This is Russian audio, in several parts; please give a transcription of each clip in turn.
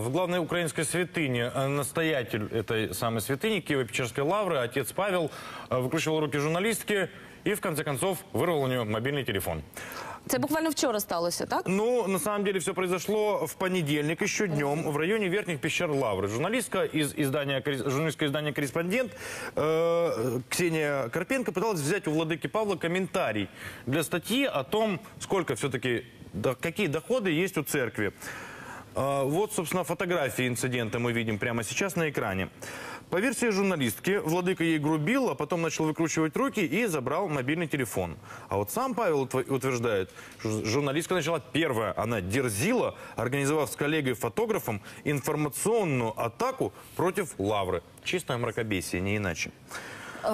В главной украинской святыне э, настоятель этой самой святыни Киево-Печерской лавры, отец Павел, э, выкручивал руки журналистки и, в конце концов, вырвал у нее мобильный телефон. Це буквально вчора сталося, так? Ну, на самом деле, все произошло в понедельник, еще днем, в районе Верхних пещер Лавры. Журналистка из издания, журналистское издание «Корреспондент» э, Ксения Карпенко пыталась взять у владыки Павла комментарий для статьи о том, сколько все-таки, да, какие доходы есть у церкви. А, Вот, собственно, фотографии инцидента мы видим прямо сейчас на экране. По версии журналистки, владыка ей грубил, а потом начал выкручивать руки и забрал мобильный телефон. А вот сам Павел утв- утверждает, что журналистка начала первая. Она дерзила, организовав с коллегой-фотографом информационную атаку против Лавры. Чистое мракобесие, не иначе. Е,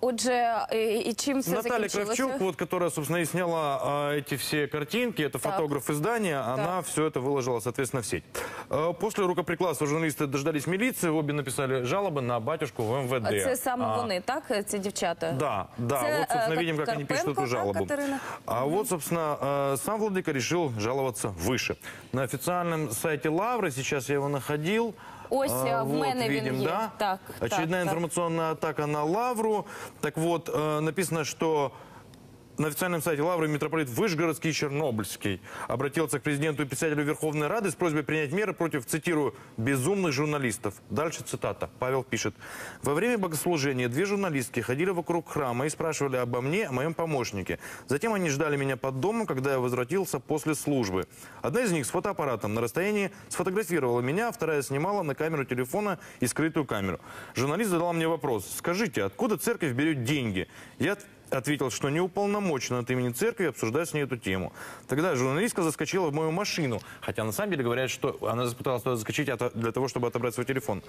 отже, і, і чим це Наталья закінчилося? Кравчук, вот, которая, собственно, и сняла а, эти все картинки, это фотограф издания, она все это выложила, соответственно, в сеть. А, после рукоприкладства журналисты дождались милиции, обе написали жалобы на батюшку в МВД. А це саме А, вони, так? Ці дівчата? Да, да, Це, вот, собственно, е, видим, как они пишут Карпенко, эту жалобу. так, Катерина? А вот, собственно, э, сам владыка решил жаловаться выше. На официальном сайте Лавры, сейчас я его находил. Ось, А, э, в вот, мене він видим, є. да? Так, Очередная так, информационная атака на Лавру. Так вот, э, написано, что на официальном сайте Лавры митрополит Вышгородский и Чернобыльский обратился к президенту и председателю Верховной Рады с просьбой принять меры против, цитирую, «безумных журналистов». Дальше цитата. Павел пишет. «Во время богослужения две журналистки ходили вокруг храма и спрашивали обо мне, о моем помощнике. Затем они ждали меня под домом, когда я возвратился после службы. Одна из них с фотоаппаратом на расстоянии сфотографировала меня, вторая снимала на камеру телефона и скрытую камеру. Журналист задал мне вопрос. Скажите, откуда церковь берет деньги? Я ответил, что не уполномочен от имени церкви обсуждать с ней эту тему. Тогда журналистка заскочила в мою машину, хотя на самом деле говорят, что она пыталась туда заскочить для того, чтобы отобрать свой телефон.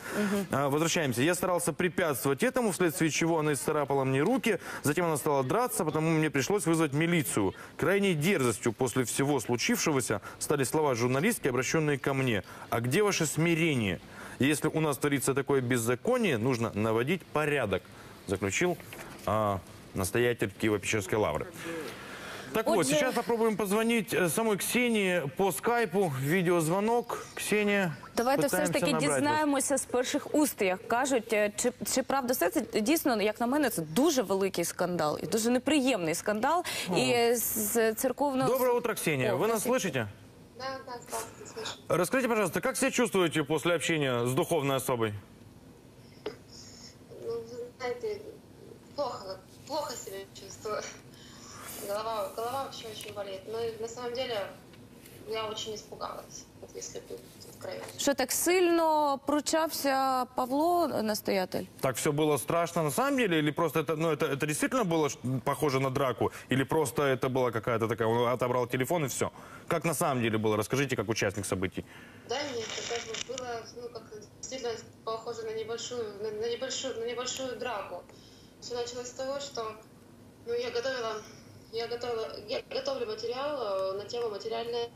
А, возвращаемся. Я старался препятствовать этому, вследствие чего она исцарапала мне руки, затем она стала драться, потому мне пришлось вызвать милицию. Крайней дерзостью после всего случившегося стали слова журналистки, обращенные ко мне. «А где ваше смирение? Если у нас творится такое беззаконие, нужно наводить порядок», заключил а, настоятель Киево-Печерской лавры. Так вот, Отже- сейчас попробуем позвонить э, самой Ксении по скайпу. Видеозвонок. Ксения, Давайте все ж пытаемся таки набрать вас. дізнаємося з перших уст, як кажуть, е, чи, чи правда все це дійсно, як на мене, це дуже великий скандал і дуже неприємний скандал. І з церковного Доброе утро, Ксения. О, Вы нас спасибо. слышите? Да, да, здравствуйте, слышу. Расскажите, пожалуйста, как себя чувствуете после общения с духовной особой? Ну, вы знаете, плохо, плохо себя чувствую. Голова, голова вообще очень болит. Но и на самом деле я очень испугалась, вот если быть откровенно. що так сильно пручався Павло настоятель? Так все было страшно на самом деле? Или просто это, ну, это, это действительно было ш- похоже на драку? Или просто это была какая-то такая, он отобрал телефон и все? Как на самом деле было? Расскажите, как участник событий. Да, нет, это было, ну, как действительно похоже на небольшую, на, на небольшую, на небольшую драку. Все началось с того, что, ну, я готовила, я готовила, я готовлю материал э, на тему материальная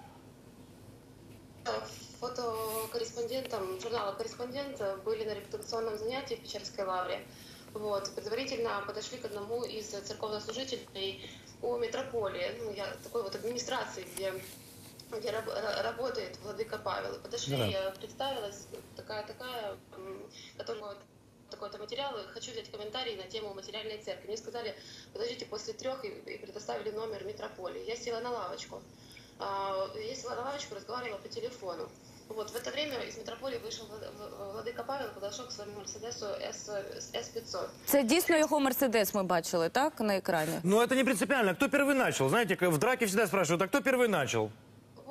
фотокорреспондентом журнала «Корреспондент» были на репутационном занятии в Печерской лавре. Вот. Предварительно подошли к одному из церковнослужителей у метрополии, ну, я, такой вот администрации, где, где раб- ра- работает владыка Павел. И подошли, Да. я представилась, такая-такая, которая такой-то материал, и хочу взять комментарий на тему материальной церкви. Мне сказали, подождите после трех, и, и предоставили номер метрополии. Я села на лавочку. А, Я села на лавочку, разговаривала по телефону. Вот, в это время из метрополии вышел Влад- Влад- владыка Павел, подошел к своему Мерседесу С, С500. Це дійсно його мерседес. Ми бачили так на екрані. Ну, это не принципиально. Кто первый начал? Знаете, в драке всегда спрашивают, а кто первый начал?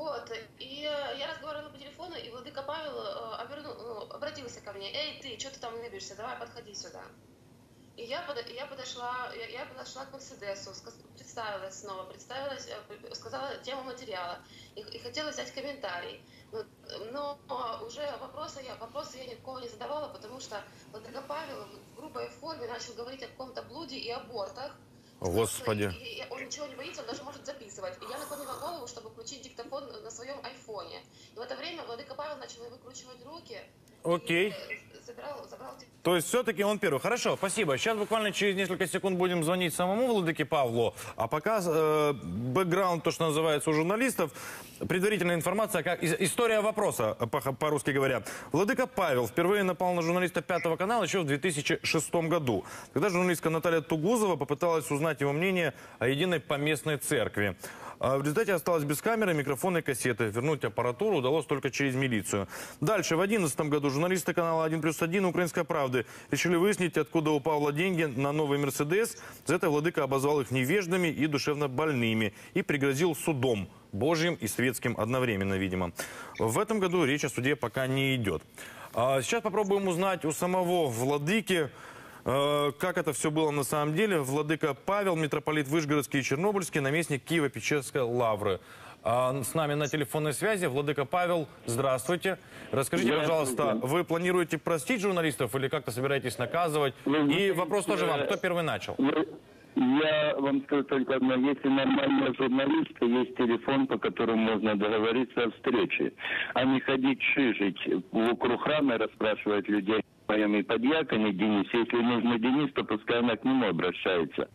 Вот, и э, я разговаривала по телефону, и владыка Павел э, оберну- ну, обратился ко мне. Эй, ты, что ты там лыбишься? Давай, подходи сюда. И я, подо- я подошла, я, я подошла к Мерседесу, представилась снова, представилась, э, сказала тему материала и, и хотела взять комментарий. Но, но а, уже вопроса я, вопроса я никакого не задавала, потому что Владыка Павел в грубой форме начал говорить о каком-то блуде и абортах. Господи. И- он ничего не боится, он даже может записывать. И я наклонила голову, чтобы включить диктофон на своем айфоне. И в это время Владыка Павел начал выкручивать руки. Окей. Забрал, забрал телефон. То есть все-таки он первый. Хорошо, спасибо. Сейчас буквально через несколько секунд будем звонить самому Владыке Павлу. А пока э, бэкграунд, то, что называется у журналистов, предварительная информация, как ис- история вопроса, э, по- по-русски говоря. Владыка Павел впервые напал на журналиста Пятого канала еще в 2006 году. Тогда журналистка Наталья Тугузова попыталась узнать его мнение о единой поместной церкви. А В результате осталась без камеры, микрофона и кассеты. Вернуть аппаратуру удалось только через милицию. Дальше, в 2011 году журналисты канала 1 плюс 1 «Украинская правды» решили выяснить, откуда у Павла деньги на новый «Мерседес». За это Владыка обозвал их невеждами и душевно больными и пригрозил судом. Божьим и светским одновременно, видимо. В этом году речь о суде пока не идет. А сейчас попробуем узнать у самого Владыки, Э, Как это все было на самом деле? Владыка Павел, митрополит Вышгородский и Чернобыльский, наместник Киева-Печерской лавры. А, С нами на телефонной связи Владыка Павел, здравствуйте. Расскажите, Здравствуйте. пожалуйста, вы планируете простить журналистов или как-то собираетесь наказывать? Ну, И вопрос тоже вам, э, кто первый начал? Вы- Я вам скажу только одно. Если нормальные журналисты, есть телефон, по которому можно договориться о встрече, а не ходить шижить вокруг храма и расспрашивать людей о моем и подьяконе Денис. Если нужно Денис, то пускай она к нему обращается.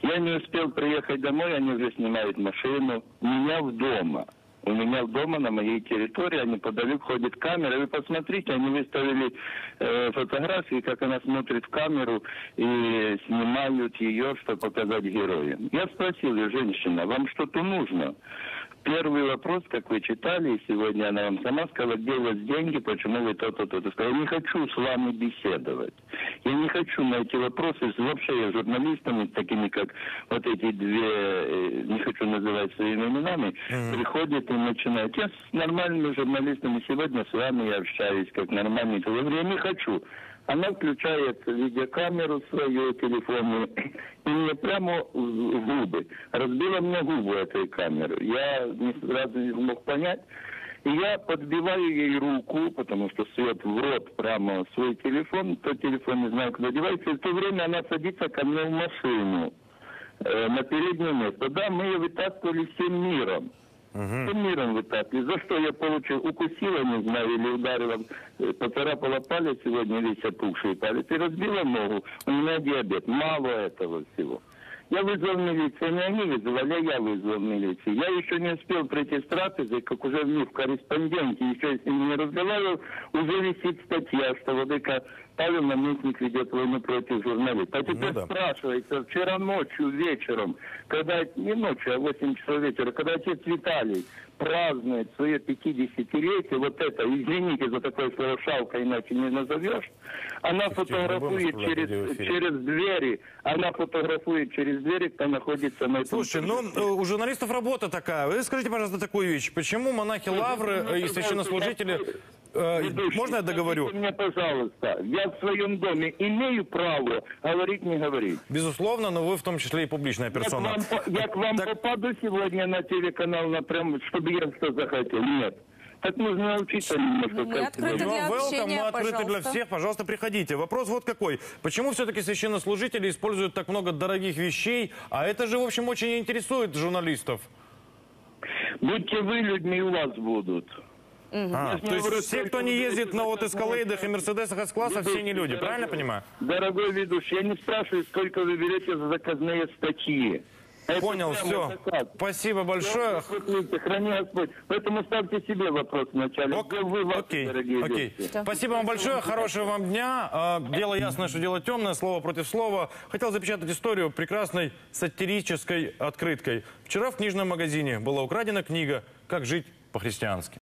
Я не успел приехать домой, они уже снимают машину. Меня в дома. У меня дома, на моей территории, а неподалеку ходит камера. Вы посмотрите, они выставили э, фотографии, как она смотрит в камеру и снимают ее, чтобы показать героя. Я спросил ее, женщина, вам что-то нужно? Первый вопрос, как вы читали, и сегодня она вам сама сказала, где у вас деньги, почему вы то-то, то-то. Сказала, не хочу с вами беседовать. Я не хочу на эти вопросы с вообще журналистами, такими как вот эти две, э, не хочу называть своими именами, приходят и начинают. Я с нормальными журналистами сегодня с вами я общаюсь, как нормальный человек. Я не хочу. Она включает видеокамеру свою телефонную и мне прямо в в губы. Разбила мне губы этой камеры. Я не сразу не смог понять. И я подбиваю ей руку, потому что свет в рот прямо свой телефон, то телефон не знаю, куда девается. И в то время она садится ко мне в машину э, на переднее место. Да, мы ее вытаскивали всем миром. Всем миром вытаскивали. За что я получил? Укусила, не знаю, или ударила, э, поцарапала палец сегодня, весь опухший палец, и разбила ногу. У меня диабет. Мало этого всего. Я вызвал милицию, не они вызвали, а я вызвал милицию. Я еще не успел прийти с трапезы, как уже в них корреспонденте, еще с ним не разговаривал, уже висит статья, что Владыка Павел наместник ведет войну против журналистов. А теперь Ну да. спрашивается, вчера ночью, вечером, когда, не ночью, а 8 часов вечера, когда отец Виталий празднует свое 50-летие, вот это, извините за такое слово шалка, иначе не назовешь, она фотографует исправлять через, через двери, она фотографует через двери, кто находится на этом... Слушайте, ну э, у журналистов работа такая. Вы скажите, пожалуйста, такую вещь. Почему монахи Лавры э, и священнослужители... э, Ведущий, Можно я договорю? мне, пожалуйста, я в своем доме имею право говорить, не говорить? Безусловно, но вы в том числе и публичная Я к персона. вам, я к вам Так- попаду сегодня на телеканал напрямую, чтобы я что захотел? Нет. Так нужно учиться немножко. Мы как открыты для are welcome, общения, мы открыты для всех, пожалуйста, приходите. Вопрос вот какой. Почему все-таки священнослужители используют так много дорогих вещей, а это же, в общем, очень интересует журналистов? Будьте вы людьми, у вас будут. А, то есть все, кто не ездит на вот эскалейдах и мерседесах С-класса, все не люди, правильно понимаю? Дорогой ведущий, я не спрашиваю, сколько вы берете за заказные статьи. Это Понял, все. заказ. Спасибо большое. Храни Господь. Поэтому ставьте себе вопрос вначале. Ок, вы, ваши Окей, дорогие окей. Спасибо вам большое, хорошего вам дня. А, Дело ясное, что дело темное, слово против слова. Хотел запечатать историю прекрасной сатирической открыткой. Вчера в книжном магазине была украдена книга «Как жить по-христиански».